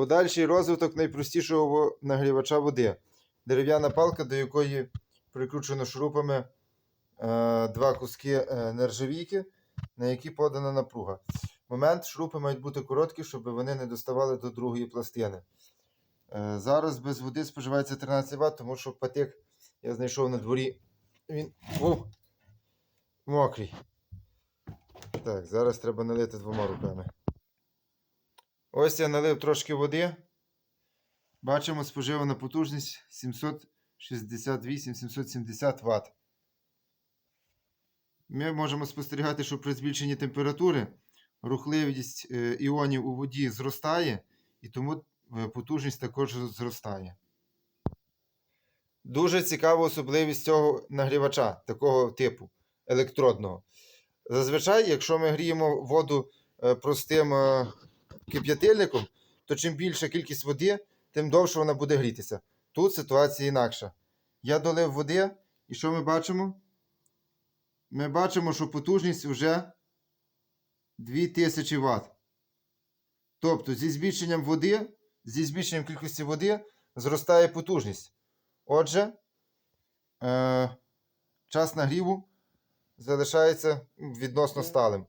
Подальший розвиток найпростішого нагрівача води. Дерев'яна палка, до якої прикручено шурупами е, два куски е, нержавійки, на які подана напруга. Момент шурупи мають бути короткі, щоб вони не доставали до другої пластини. Е, зараз без води споживається 13 Вт, тому що патик я знайшов на дворі. Він був мокрий. Так, зараз треба налити двома руками. Ось я налив трошки води. Бачимо споживана потужність 768-770 Вт. Ми можемо спостерігати, що при збільшенні температури рухливість е, іонів у воді зростає, і тому е, потужність також зростає. Дуже цікава особливість цього нагрівача, такого типу електродного. Зазвичай, якщо ми гріємо воду е, простим кип'ятильником, то чим більша кількість води, тим довше вона буде грітися. Тут ситуація інакша. Я долив води, і що ми бачимо? Ми бачимо, що потужність вже 2000 Вт. Тобто, зі збільшенням води, зі збільшенням кількості води зростає потужність. Отже, е, час нагріву залишається відносно сталим.